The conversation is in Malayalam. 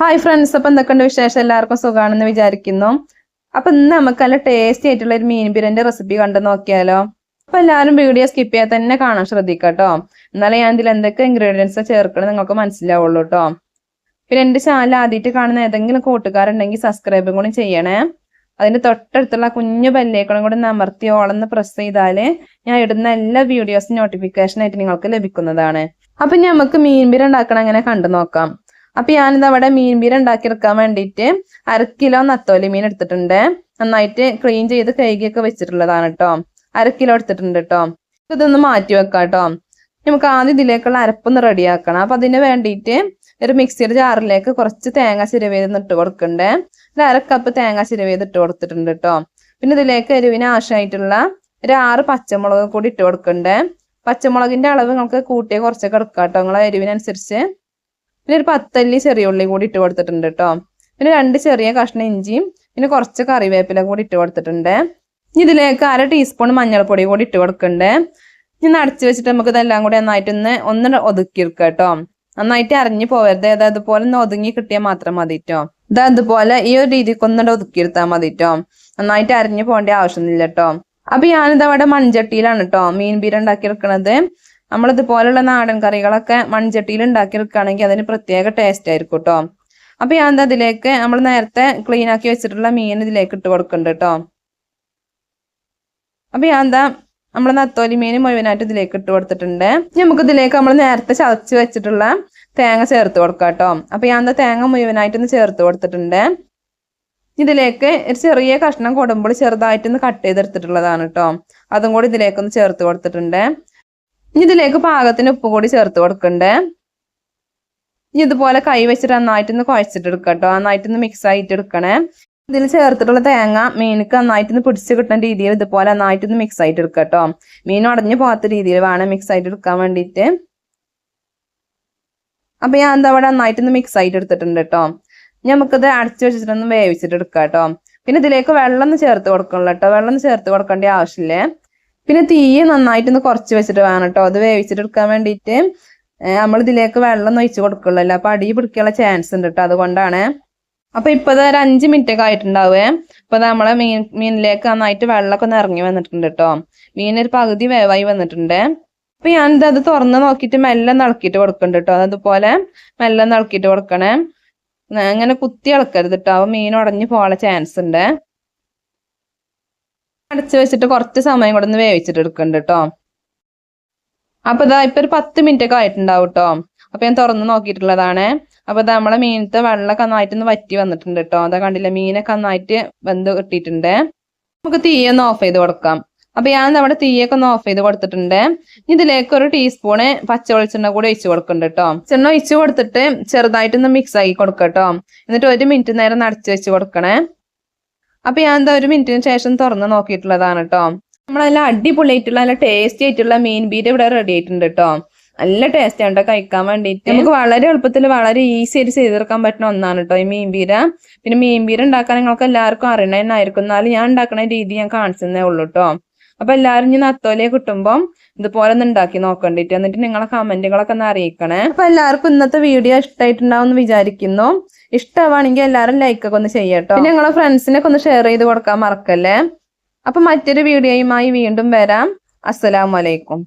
ഹായ് ഫ്രണ്ട്സ് അപ്പൊ എന്തൊക്കെയുണ്ട് വിശേഷം? എല്ലാവർക്കും സുഖമാണെന്ന് വിചാരിക്കുന്നു. അപ്പൊ ഇന്ന് നമുക്ക് നല്ല ടേസ്റ്റി ആയിട്ടുള്ള ഒരു മീൻ ബിരിയാണിന്റെ റെസിപ്പി കണ്ടു നോക്കിയാലോ. അപ്പൊ എല്ലാവരും വീഡിയോ സ്കിപ്പ് ചെയ്യാൻ തന്നെ കാണാൻ ശ്രദ്ധിക്കട്ടോ എന്നാലേ ഞാൻ ഇതിൽ എന്തൊക്കെ ഇൻഗ്രീഡിയൻസ് ചേർക്കണം നിങ്ങൾക്ക് മനസ്സിലാവുള്ളൂ കേട്ടോ. പിന്നെ എന്റെ ചാനൽ ആദ്യമായിട്ട് കാണുന്ന ഏതെങ്കിലും കൂട്ടുകാരുണ്ടെങ്കിൽ സബ്സ്ക്രൈബും കൂടി ചെയ്യണേ. അതിന്റെ തൊട്ടടുത്തുള്ള കുഞ്ഞു ബെല്ലേക്കണം കൂടി അമർത്തി ഓളെന്ന് പ്രസ് ചെയ്താൽ ഞാൻ ഇടുന്ന എല്ലാ വീഡിയോസും നോട്ടിഫിക്കേഷൻ ആയിട്ട് നിങ്ങൾക്ക് ലഭിക്കുന്നതാണ്. അപ്പൊ നമുക്ക് മീൻ ബിരി ഉണ്ടാക്കണം അങ്ങനെ കണ്ടു നോക്കാം. അപ്പൊ ഞാനിത് അവിടെ മീൻ പീര ഉണ്ടാക്കിയെടുക്കാൻ വേണ്ടിയിട്ട് അര കിലോ നത്തോലി മീൻ എടുത്തിട്ടുണ്ട്. നന്നായിട്ട് ക്ലീൻ ചെയ്ത് കഴുകിയൊക്കെ വെച്ചിട്ടുള്ളതാണ് കേട്ടോ അര കിലോ എടുത്തിട്ടുണ്ട് കേട്ടോ ഇതൊന്ന് മാറ്റി വെക്കാം കേട്ടോ നമുക്ക് ആദ്യം ഇതിലേക്കുള്ള അരപ്പൊന്ന് റെഡിയാക്കണം അപ്പൊ അതിന് വേണ്ടിയിട്ട് ഒരു മിക്സിയുടെ ജാറിലേക്ക് കുറച്ച് തേങ്ങ ചിരവേത് ഇട്ട് കൊടുക്കണ്ടേ. ഒരു അര കപ്പ് തേങ്ങ ചിരവേത് ഇട്ട് കൊടുത്തിട്ടുണ്ട് കേട്ടോ പിന്നെ ഇതിലേക്ക് എരിവിന് ആവശ്യമായിട്ടുള്ള ഒരു ആറ് പച്ചമുളക് കൂടി ഇട്ട് കൊടുക്കണ്ടേ. പച്ചമുളകിന്റെ അളവ് നിങ്ങൾക്ക് കൂട്ടിയ കുറച്ചൊക്കെ എടുക്കാം കേട്ടോ നിങ്ങളെ എരിവിനനുസരിച്ച് പിന്നെ ഒരു പത്തല്ലി ചെറിയ ഉള്ളി കൂടി ഇട്ട് കൊടുത്തിട്ടുണ്ട് കേട്ടോ പിന്നെ രണ്ട് ചെറിയ കഷ്ണം ഇഞ്ചിയും പിന്നെ കുറച്ച് കറിവേപ്പില കൂടി ഇട്ട് കൊടുത്തിട്ടുണ്ട്. ഇനി ഇതിലേക്ക് അര ടീസ്പൂൺ മഞ്ഞൾപ്പൊടി കൂടി ഇട്ട് കൊടുക്കണ്ടേ. ഇനി അടച്ചു വെച്ചിട്ട് നമുക്ക് ഇതെല്ലാം കൂടി നന്നായിട്ട് ഒന്ന് ഒന്ന് ഒതുക്കിയെടുക്കുക കേട്ടോ നന്നായിട്ട് അറിഞ്ഞു പോകരുത് അത് അതുപോലെ ഒന്ന് ഒതുങ്ങി കിട്ടിയാൽ മാത്രം മതി കേട്ടോ ഇത് അതുപോലെ ഈ ഒരു രീതിക്ക് ഒന്നുകൂടെ മതി കേട്ടോ നന്നായിട്ട് അറിഞ്ഞു പോകേണ്ട ആവശ്യമൊന്നുമില്ല കേട്ടോ അപ്പൊ ഞാനിത് അവിടെ മൺചട്ടിയിലാണ് കേട്ടോ മീൻ ബീര ഉണ്ടാക്കിയെടുക്കണത് നമ്മളിതുപോലുള്ള നാടൻ കറികളൊക്കെ മൺചട്ടിയിൽ ഉണ്ടാക്കിയെടുക്കുകയാണെങ്കിൽ അതിന് പ്രത്യേക ടേസ്റ്റ് ആയിരിക്കും കേട്ടോ അപ്പൊ ഞാൻ എന്താ ഇതിലേക്ക് നമ്മൾ നേരത്തെ ക്ലീൻ ആക്കി വെച്ചിട്ടുള്ള മീൻ ഇതിലേക്ക് ഇട്ട് കൊടുക്കുന്നുണ്ട് കേട്ടോ അപ്പൊ ഞാൻ എന്താ നമ്മൾ നത്തോലി മീൻ മുഴുവനായിട്ട് ഇതിലേക്ക് ഇട്ട് കൊടുത്തിട്ടുണ്ട്. നമുക്ക് ഇതിലേക്ക് നമ്മൾ നേരത്തെ ചതച്ച് വെച്ചിട്ടുള്ള തേങ്ങ ചേർത്ത് കൊടുക്കാം കേട്ടോ അപ്പൊ ഞാൻ എന്താ തേങ്ങ മുഴുവനായിട്ട് ഒന്ന് ചേർത്ത് കൊടുത്തിട്ടുണ്ട്. ഇതിലേക്ക് ഒരു ചെറിയ കഷ്ണം കൊടുമ്പോൾ ചെറുതായിട്ടൊന്ന് കട്ട് ചെയ്തെടുത്തിട്ടുള്ളതാണ് കേട്ടോ അതും കൂടി ഇതിലേക്കൊന്ന് ചേർത്ത് കൊടുത്തിട്ടുണ്ട്. ഇനി ഇതിലേക്ക് പാകത്തിന് ഉപ്പ് കൂടി ചേർത്ത് കൊടുക്കണ്ടേ. ഇനി ഇതുപോലെ കൈ വെച്ചിട്ട് നന്നായിട്ടൊന്ന് കുഴച്ചിട്ട് എടുക്കാം കേട്ടോ നന്നായിട്ടൊന്ന് മിക്സ് ആയിട്ട് എടുക്കണേ. ഇതിൽ ചേർത്തിട്ടുള്ള തേങ്ങ മീനിക്ക് നന്നായിട്ടൊന്ന് പിടിച്ച് കിട്ടുന്ന രീതിയിൽ ഇതുപോലെ നന്നായിട്ടൊന്ന് മിക്സ് ആയിട്ട് എടുക്കാം കേട്ടോ മീൻ ഉടഞ്ഞു പോകാത്ത രീതിയിൽ വേണം മിക്സ് ആയിട്ട് എടുക്കാൻ വേണ്ടിയിട്ട്. അപ്പൊ ഞാൻ എന്താ അവിടെ നന്നായിട്ടൊന്ന് മിക്സ് ആയിട്ട് എടുത്തിട്ടുണ്ട് കേട്ടോ നമുക്കിത് അടച്ചു വെച്ചിട്ടൊന്ന് വേവിച്ചിട്ട് എടുക്കാം കേട്ടോ പിന്നെ ഇതിലേക്ക് വെള്ളം ഒന്ന് ചേർത്ത് കൊടുക്കണല്ലോ കേട്ടോ വെള്ളം ഒന്ന് ചേർത്ത് കൊടുക്കേണ്ട ആവശ്യമില്ലേ? പിന്നെ തീയെ നന്നായിട്ടൊന്ന് കുറച്ച് വെച്ചിട്ട് വേണം കേട്ടോ. അത് വേവിച്ചിട്ട് എടുക്കാൻ വേണ്ടിയിട്ട് നമ്മൾ ഇതിലേക്ക് വെള്ളം ഒഴിച്ച് കൊടുക്കുള്ളല്ലോ? അപ്പൊ അടി പിടിക്കാനുള്ള ചാൻസ് ഉണ്ട് കേട്ടോ അതുകൊണ്ടാണ്. അപ്പൊ ഇപ്പൊ ഒരു അഞ്ച് മിനിറ്റ് ഒക്കെ ആയിട്ടുണ്ടാവേ. ഇപ്പൊ നമ്മളെ മീൻ മീനിലേക്ക് നന്നായിട്ട് വെള്ളമൊക്കെ ഒന്ന് ഇറങ്ങി വന്നിട്ടുണ്ട് കേട്ടോ. മീനൊരു പകുതി വേവായി വന്നിട്ടുണ്ട്. അപ്പൊ ഞാനിത് അത് തുറന്ന് നോക്കിയിട്ട് മെല്ലെ നിളക്കിയിട്ട് കൊടുക്കുന്നുണ്ട് കേട്ടോ. അതുപോലെ മെല്ലെ നിളക്കിയിട്ട് കൊടുക്കണേ. അങ്ങനെ കുത്തി ഇളക്കരുത് കേട്ടോ. മീൻ ഉടഞ്ഞു പോകാനുള്ള ചാൻസ് ഉണ്ട്. അടച്ചു വെച്ചിട്ട് കുറച്ച് സമയം കൂടെ ഒന്ന് വേവിച്ചിട്ട് എടുക്കുന്നുണ്ട് കേട്ടോ അപ്പൊ ഇതാ ഇപ്പൊ ഒരു പത്ത് മിനിറ്റ് ഒക്കെ ആയിട്ടുണ്ടാവും കേട്ടോ അപ്പൊ ഞാൻ തുറന്ന് നോക്കിയിട്ടുള്ളതാണ്. അപ്പൊ ഇതാ നമ്മളെ മീനത്തെ വെള്ളമൊക്കെ നന്നായിട്ട് ഒന്ന് വറ്റി വന്നിട്ടുണ്ട് കേട്ടോ അതാ കണ്ടില്ല മീനൊക്കെ നന്നായിട്ട് വെന്ത് കിട്ടിയിട്ടുണ്ട്. നമുക്ക് തീയൊന്ന് ഓഫ് ചെയ്ത് കൊടുക്കാം. അപ്പൊ ഞാൻ നമ്മുടെ തീയൊക്കെ ഒന്ന് ഓഫ് ചെയ്ത് കൊടുത്തിട്ടുണ്ട്. ഇതിലേക്ക് ഒരു ടീസ്പൂണ് പച്ച വെളിച്ചെണ്ണ കൂടി ഒഴിച്ചു കൊടുക്കുന്നുണ്ട് കേട്ടോ ചെണ്ണ ഒഴിച്ചു കൊടുത്തിട്ട് ചെറുതായിട്ടൊന്ന് മിക്സ് ആക്കി കൊടുക്കാം കേട്ടോ എന്നിട്ട് ഒരു മിനിറ്റ് നേരം നടച്ചു വെച്ച് കൊടുക്കണേ. അപ്പൊ ഞാൻ എന്താ ഒരു മിനിറ്റിന് ശേഷം തുറന്ന് നോക്കിയിട്ടുള്ളതാണ് കേട്ടോ നമ്മൾ നമ്മളെല്ലാം അടിപൊളിയായിട്ടുള്ള നല്ല ടേസ്റ്റി ആയിട്ടുള്ള മീൻ ബീറ്റ് ഇവിടെ റെഡി ആയിട്ടുണ്ട് കേട്ടോ നല്ല ടേസ്റ്റ് ആണ് കഴിക്കാൻ വേണ്ടിയിട്ട് നമുക്ക് വളരെ എളുപ്പത്തിൽ വളരെ ഈസി ആയിട്ട് ചെയ്തെടുക്കാൻ പറ്റുന്ന ഒന്നാണ് കേട്ടോ ഈ മീൻപീര പിന്നെ മീൻപീര ഉണ്ടാക്കാൻ നിങ്ങൾക്ക് എല്ലാവർക്കും അറിയണമെന്നായിരിക്കും എന്നാലും ഞാൻ ഉണ്ടാക്കുന്ന രീതി ഞാൻ കാണിച്ചതേ ഉള്ളൂ കേട്ടോ അപ്പൊ എല്ലാവരും ഇനി നത്തോലിയെ കിട്ടുമ്പോൾ ഇതുപോലെ ഒന്ന് ഉണ്ടാക്കി നോക്കണ്ടിട്ട് എന്നിട്ട് നിങ്ങളെ കമന്റുകളൊക്കെ ഒന്ന് അറിയിക്കണേ. അപ്പൊ എല്ലാവർക്കും ഇന്നത്തെ വീഡിയോ ഇഷ്ടമായിട്ടുണ്ടാവും എന്ന് വിചാരിക്കുന്നു ഇഷ്ടമാണെങ്കിൽ ലൈക്ക് ഒക്കെ ഒന്ന് ചെയ്യട്ടോ പിന്നെ നിങ്ങളെ ഫ്രണ്ട്സിനൊക്കെ ഒന്ന് ഷെയർ ചെയ്ത് കൊടുക്കാൻ മറക്കല്ലേ. അപ്പൊ മറ്റൊരു വീഡിയോയുമായി വീണ്ടും വരാം. അസ്സലാമലൈക്കും